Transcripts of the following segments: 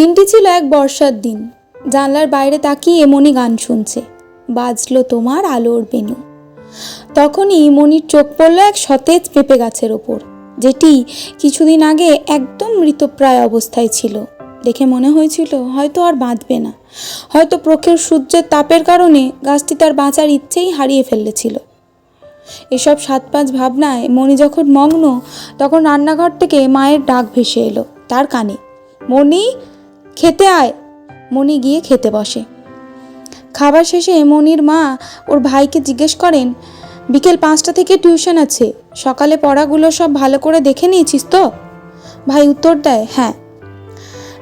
দিনটি ছিল এক বর্ষার দিন। জানলার বাইরে তাকিয়ে মনি গান শুনছে। বাজলো তোমার আলোর বেনু তখনই মনির চোখ পড়ল এক সতেজ পেঁপে গাছের ওপর, যেটি কিছুদিন আগে একদম মৃতপ্রায় অবস্থায় ছিল। দেখে মনে হয়েছিল, হয়তো আর বাঁধবে না। হয়তো প্রখর সূর্যের তাপের কারণে গাছটি তার বাঁচার ইচ্ছেই হারিয়ে ফেলেছিল। এসব সাত পাঁচ ভাবনায় মণি যখন মগ্ন, তখন রান্নাঘর থেকে মায়ের ডাক ভেসে এলো, তার কানে মণি খেতে আয়। মণি গিয়ে খেতে বসে। খাবার শেষে মনির মা ওর ভাইকে জিজ্ঞেস করেন, বিকেল পাঁচটা থেকে টিউশন আছে, সকালে পড়াগুলো সব ভালো করে দেখে নিয়েছিস তো? ভাই উত্তর দেয় হ্যাঁ।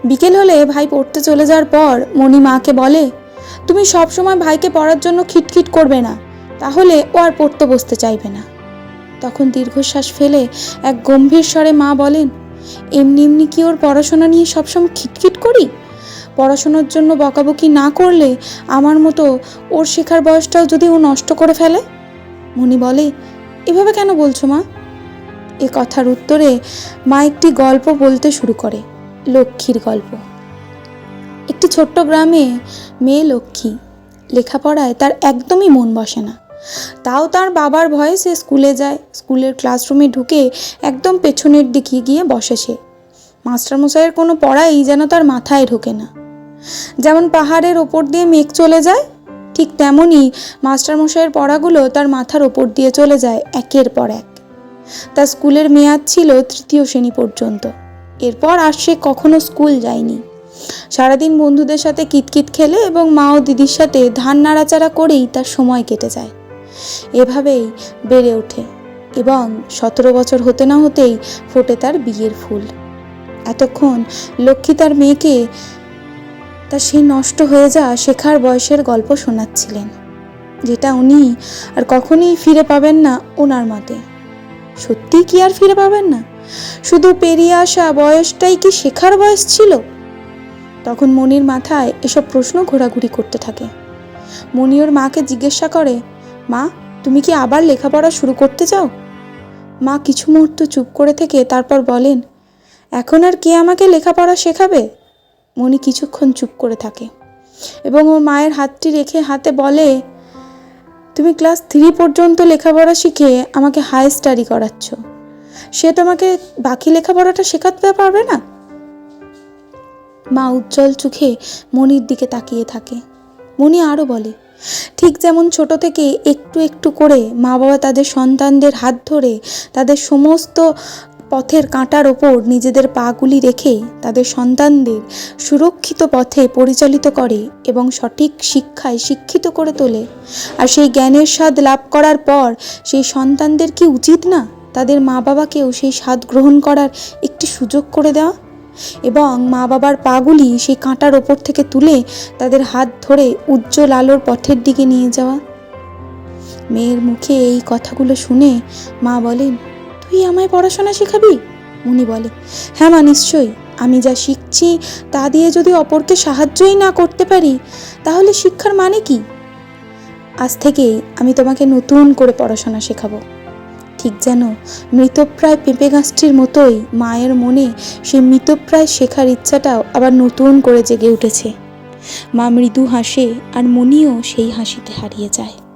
বিকেল হলে ভাই পড়তে চলে যাওয়ার পর মণি মাকে বলে, তুমি সব সময় ভাইকে পড়ার জন্য খিটখিট করবে না, তাহলে ও আর পড়তে বসতে চাইবে না। তখন দীর্ঘশ্বাস ফেলে এক গম্ভীর স্বরে মা বলেন এমনি এমনি কি ওর পড়াশোনা নিয়ে সবসময় খিটখিট করি? পড়াশোনার জন্য বকাবকি না করলে আমার মতো ওর শেখার বয়সটাও যদি ও নষ্ট করে ফেলে? মনি বলে, এভাবে কেন বলছো মা? এ কথার উত্তরে মা একটি গল্প বলতে শুরু করে, লক্ষ্মীর গল্প। একটি ছোট্ট গ্রামে মেয়ে লক্ষ্মী, লেখাপড়ায় তার একদমই মন বসে না। তাও তার বাবার ভয়ে সে স্কুলে যায়। স্কুলের ক্লাসরুমে ঢুকে একদম পেছনের দিকে গিয়ে বসে সে। মাস্টারমশাইয়ের কোনো পড়াই যেন তার মাথায় ঢোকে না। যেমন পাহাড়ের ওপর দিয়ে মেঘ চলে যায়, ঠিক তেমনই মাস্টারমশাইয়ের পড়াগুলো তার মাথার ওপর দিয়ে চলে যায় একের পর এক। তার স্কুলের মেয়াদ ছিল তৃতীয় শ্রেণি পর্যন্ত। এরপর আর সে কখনো স্কুল যায়নি। সারাদিন বন্ধুদের সাথে কিতকিত খেলে এবং মা ও দিদির সাথে ধান নাড়াচাড়া করেই তার সময় কেটে যায়। এভাবেই বেড়ে ওঠে এবং সতেরো বছর হতে না হতেই ফোটে তার বিয়ের ফুল। এতক্ষণ লক্ষ্মী তার মেয়েকে তার সেই নষ্ট হয়ে যাওয়া শেখার বয়সের গল্প শোনাচ্ছিলেন, যেটা উনি আর কখনই ফিরে পাবেন না ওনার মতে। সত্যি কি আর ফিরে পাবেন না? শুধু পেরিয়ে আসা বয়সটাই কি শেখার বয়স ছিল? তখন মনির মাথায় এসব প্রশ্ন ঘোরাঘুরি করতে থাকে। মনি ওর মাকে জিজ্ঞাসা করে মা, তুমি কি আবার লেখাপড়া শুরু করতে চাও? মা কিছু মুহূর্ত চুপ করে থেকে তারপর বলেন, এখন আর কে আমাকে লেখাপড়া শেখাবে? মনি কিছুক্ষণ চুপ করে থাকে এবং ওর মায়ের হাতটি রেখে হাতে বলে, তুমি ক্লাস থ্রি পর্যন্ত লেখাপড়া শিখে আমাকে হাই স্টাডি করাচ্ছ। সে তোমাকে বাকি লেখাপড়াটা শেখাতে পারবে না? মা উজ্জ্বল চোখে মনির দিকে তাকিয়ে থাকে। মনি আরও বলে, ঠিক যেমন ছোট থেকে একটু একটু করে মা বাবা তাদের সন্তানদের হাত ধরে তাদের সমস্ত পথের কাঁটার ওপর নিজেদের পাগুলি রেখে তাদের সন্তানদের সুরক্ষিত পথে পরিচালিত করে এবং সঠিক শিক্ষায় শিক্ষিত করে তোলে। আর সেই জ্ঞানের স্বাদ লাভ করার পর সেই সন্তানদের কি উচিত না তাদের মা বাবাকেও সেই স্বাদ গ্রহণ করার একটি সুযোগ করে দেওয়া? এবং মা বাবার পাগুলি সেই কাঁটার ওপর থেকে তুলে তাদের হাত ধরে উজ্জ্বল আলোর পথের দিকে নিয়ে যাওয়া। মেয়ের মুখে এই কথাগুলো শুনে মা বলেন, তুই আমায় পড়াশোনা শেখাবি? উনি বলে হ্যাঁ মা, নিশ্চয়ই। আমি যা শিখছি তা দিয়ে যদি অপরকে সাহায্যই না করতে পারি, তাহলে শিক্ষার মানে কি? আজ থেকেই আমি তোমাকে নতুন করে পড়াশোনা শেখাবো। ঠিক যেন মৃতপ্রায় পেঁপে গাছটির মতোই মায়ের মনে সেই মৃতপ্রায় শেখার ইচ্ছাটাও আবার নতুন করে জেগে উঠেছে। মা মৃদু হাসে আর মনিও সেই হাসিতে হারিয়ে যায়।